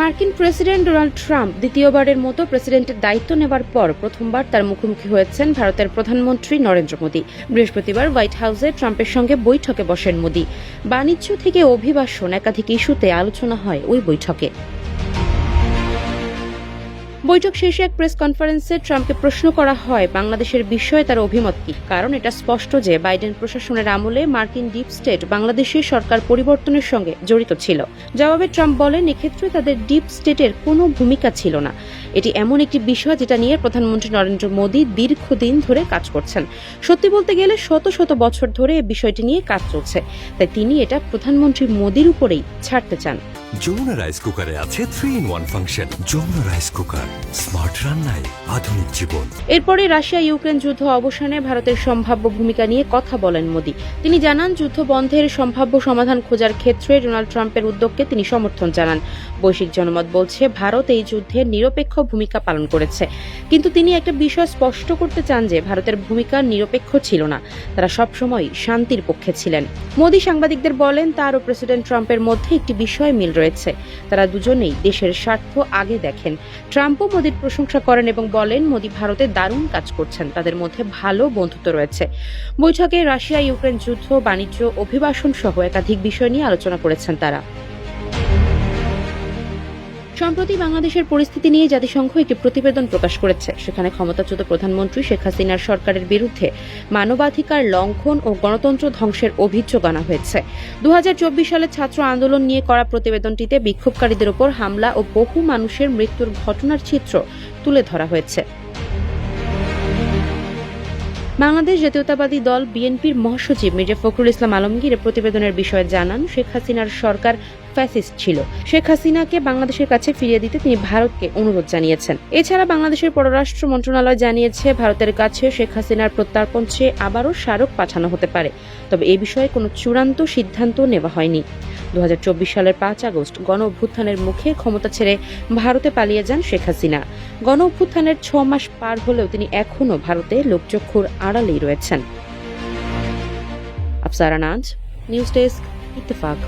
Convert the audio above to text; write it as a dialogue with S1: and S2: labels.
S1: মার্কিন president Donald Trump দ্বিতীয়বারের মতো প্রেসিডেন্টের দায়িত্ব নেবার পর প্রথমবার তার মুখোমুখি হয়েছেন ভারতের প্রধানমন্ত্রী নরেন্দ্র মোদী। বৃহস্পতিবার হোয়াইট হাউসে ট্রাম্পের সঙ্গে বৈঠকে বসেন মোদী। বাণিজ্য থেকে অভিবাসন একাধিক ইস্যুতে আলোচনা হয় ওই বৈঠকে। বৈঠক শেষে এক প্রেস কনফারেন্সে ট্রাম্পকে প্রশ্ন করা হয়, বাংলাদেশের বিষয়ে তার অভিমত কি? কারণ এটা স্পষ্ট যে বাইডেন প্রশাসনের আমলে মার্কিন ডিপ স্টেট বাংলাদেশের সরকার পরিবর্তনের সঙ্গে জড়িত ছিল। জবাবে ট্রাম্প বলেন, এক্ষেত্রে তাদের ডিপ স্টেটের কোনো ভূমিকা ছিল না। এটি এমন একটি বিষয় যেটা নিয়ে প্রধানমন্ত্রী নরেন্দ্র মোদী দীর্ঘদিন ধরে কাজ করছেন। সত্যি বলতে গেলে শত শত বছর ধরে এই বিষয়টি নিয়ে কাজ চলছে। তাই তিনি এটা প্রধানমন্ত্রী মোদীর উপরেই ছাড়তে চান।
S2: যমুনা রাইস কুকারে আছে three in one function Jamuna rice cooker smart রান্নায় আধুনিক জীবন।
S1: এরপরে রাশিয়া ইউক্রেন যুদ্ধ অবসানে ভারতের সম্ভাব্য ভূমিকা নিয়ে কথা বলেন মোদী। তিনি জানান, যুদ্ধ বন্ধের সম্ভাব্য সমাধান খোঁজার ক্ষেত্রে ডোনাল্ড ট্রাম্পের উদ্যোগকে তিনি সমর্থন জানান। বৈশ্বিক জনমত বলছে, ভারত এই যুদ্ধে নিরপেক্ষ ভূমিকা পালন করেছে। কিন্তু তিনি একটা বিষয় স্পষ্ট করতে চান যে, ভারতের ভূমিকা নিরপেক্ষ ছিল না। তারা সবসময় শান্তির পক্ষে ছিলেন। মোদী সাংবাদিকদের বলেন, তার ও প্রেসিডেন্ট ট্রাম্পের মধ্যে একটি বিষয় মিল রয়েছে। তারা দুজনেই দেশের স্বার্থ আগে দেখেন। ট্রাম্পও মোদীর প্রশংসা করেন এবং বলেন, মোদী ভারতে দারুণ কাজ করছেন। তাদের মধ্যে ভালো বন্ধুত্ব রয়েছে। বৈঠকে রাশিয়া ইউক্রেন যুদ্ধ, বাণিজ্য, অভিবাসন সহ একাধিক বিষয় নিয়ে আলোচনা করেছেন তারা। সম্প্রতি বাংলাদেশের পরিস্থিতি নিয়ে জাতিসংঘ একটি প্রতিবেদন প্রকাশ করেছে। সেখানে ক্ষমতাচ্যুত প্রধানমন্ত্রী শেখ হাসিনার সরকারের বিরুদ্ধে মানবাধিকার লঙ্ঘন ও গণতন্ত্র ধ্বংসের অভিযোগ আনা হয়েছে। দু সালে ছাত্র আন্দোলন নিয়ে করা প্রতিবেদনটিতে বিক্ষোভকারীদের ওপর হামলা ও বহু মানুষের মৃত্যুর ঘটনার চিত্র তুলে ধরা হয়েছে। বাংলাদেশ জাতীয়তাবাদী দল বিএনপির মহাসচিব মির্জা ফখরুল ইসলাম আলমগীর প্রতিবেদনের বিষয়ে জানান, শেখ হাসিনার সরকার ফ্যাসিস্ট ছিল। শেখ হাসিনাকে বাংলাদেশের কাছে ফিরিয়ে দিতে তিনি ভারতকে অনুরোধ জানিয়েছেন। এছাড়া বাংলাদেশের পররাষ্ট্র মন্ত্রণালয় জানিয়েছে, ভারতের কাছে শেখ হাসিনার প্রত্যার্পণ চেয়ে আবারও স্মারক পাঠানো হতে পারে। তবে এ বিষয়ে কোনো চূড়ান্ত সিদ্ধান্ত নেওয়া হয়নি। দুহাজার চব্বিশ সালের পাঁচ আগস্ট গণ অভ্যুত্থানের মুখে ক্ষমতা ছেড়ে ভারতে পালিয়ে যান শেখ হাসিনা। গণ অভ্যুত্থানের ছ মাস পার হলেও তিনি এখনও ভারতে লোকচক্ষুর আড়ালেই রয়েছেন। Afsara news desk, Ittefaq.